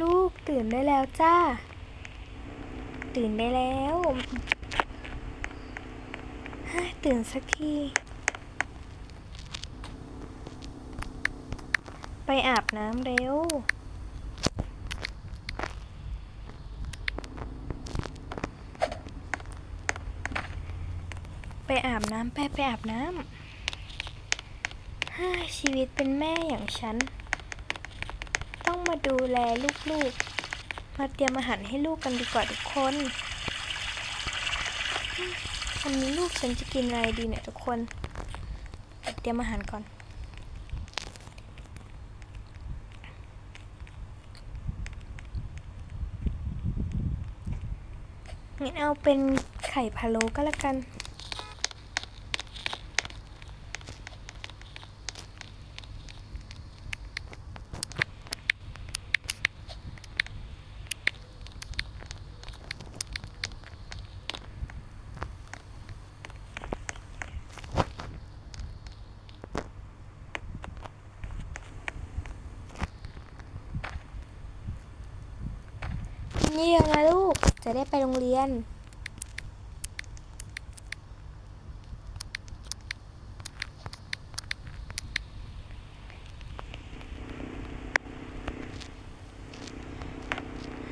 ลูกตื่นได้แล้วจ้า ตื่นได้แล้วเฮ้ตื่นสักที ไปอาบน้ำเร็ว ไปอาบน้ำไปไปอาบน้ำชีวิตเป็นแม่อย่างฉัน มาดูแลลูกๆ มาเตรียมอาหารให้ลูกกันดีกว่าทุกคนวันนี้ลูกฉันจะกินอะไรดีเนี่ยทุกคนเตรียมอาหารก่อน งั้นเอาเป็นไข่พะโล้ก็แล้วกัน นี่ยังนะลูก จะได้ไปโรงเรียน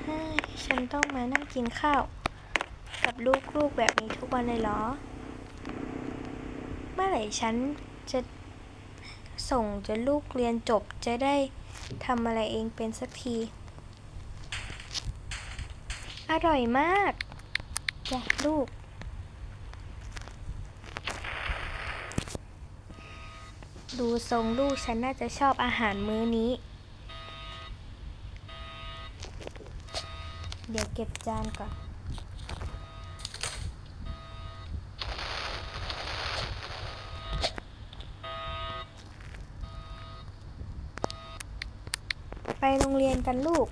ฮ้ยฉันต้องมานั่งกินข้าว กับลูกๆแบบนี้ทุกวันเลยเหรอ เมื่อไหร่ฉันจะส่งจะลูกเรียนจบจะได้ทำอะไรเองเป็นสักที อร่อยมากจ้ะลูก ดูทรงลูกฉันน่าจะชอบอาหารมื้อนี้ เดี๋ยวเก็บจานก่อนไปโรงเรียนกันลูก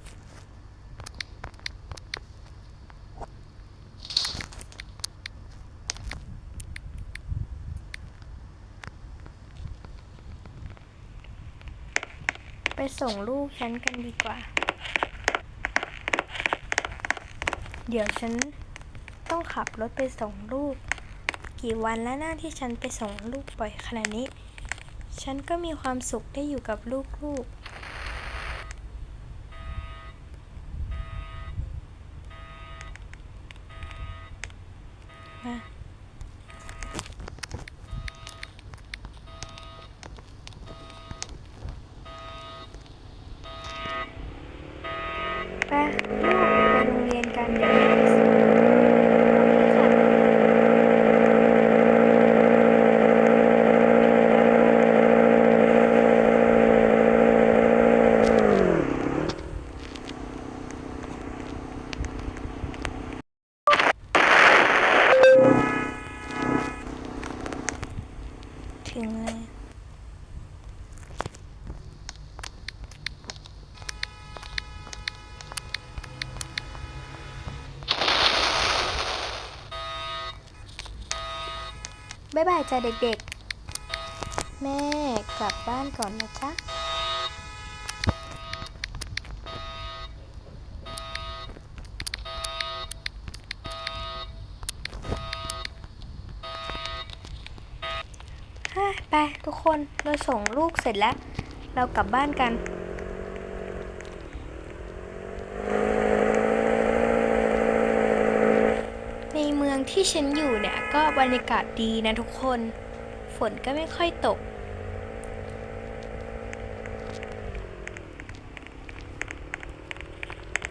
ไปส่งลูกฉันกันดีกว่า เดี๋ยวฉันต้องขับรถไปส่งลูก กี่วันแล้วนะที่ฉันไปส่งลูกบ่อยขนาดนี้ ฉันก็มีความสุขได้อยู่กับลูกๆ ไปลูกไปโรงเรียนกันเดี๋ยวแม่ไปส่งโอเคค่ะ ถึงแล้วบ๊ายบายจ้ะเด็กๆ แม่กลับบ้านก่อนนะจ๊ะฮ่าไปทุกคนเราส่งลูกเสร็จแล้ว เรากลับบ้านกัน ในเมือง ที่ฉันอยู่เนี่ยก็บรรยากาศดีนะทุกคน ฝนก็ไม่ค่อยตก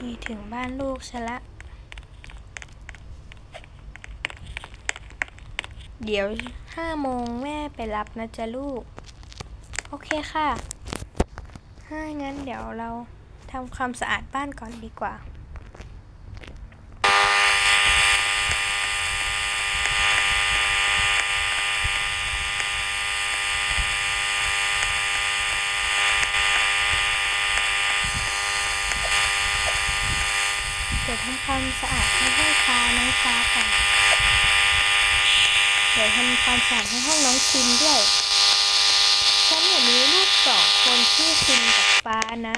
นี่ถึงบ้านลูกฉันละ เดี๋ยวห้าโมงแม่ไปรับนะจ๊ะลูก โอเคค่ะถ้างั้นเดี๋ยวเราทำความสะอาดบ้านก่อนดีกว่า เดี๋ยวทำ ความสะอาดให้ห้องฟ้าน้องฟ้าก่อนเดี๋ยวทำความสะอาดให้ห้องน้องซินด้วยฉันเนี่ยมีลูกสองคนชื่อซินกับฟ้านะ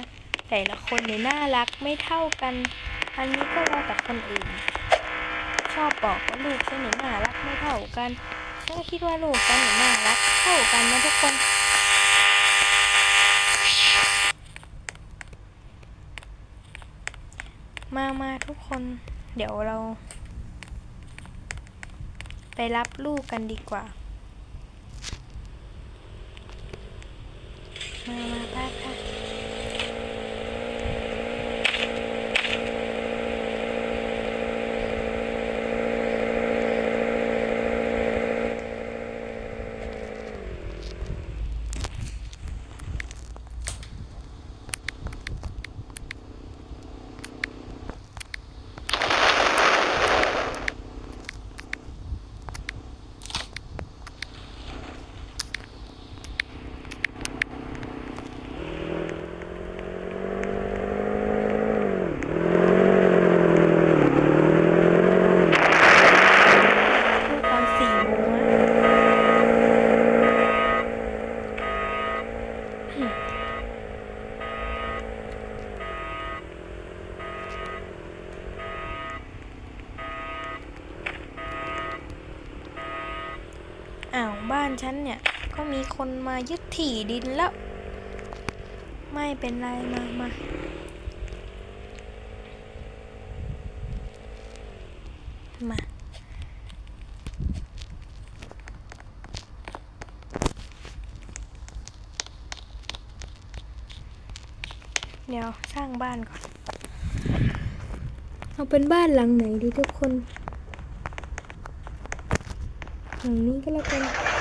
แต่ละคนเนี่ยน่ารักไม่เท่ากัน อันนี้ก็แล้วแต่คนอื่น ชอบบอกว่าลูกฉันเนี่ยน่ารักไม่เท่ากัน ฉันก็คิดว่าลูกฉันเนี่ยน่ารักเท่ากันนะทุกคน มามาทุกคน เดี๋ยวเรา ไปรับลูกกันดีกว่ามาป้าค่ะ พูดตอนสี่โมงอะอ้าว บ้าน ฉันเนี่ย ก็มีคนมายึดถี่ดินแล้ว ไม่เป็นไรมามามาเดี๋ยวสร้างบ้านก่อน เอาเป็นบ้านหลังไหนดีทุกคน หลังนี้ก็แล้วกัน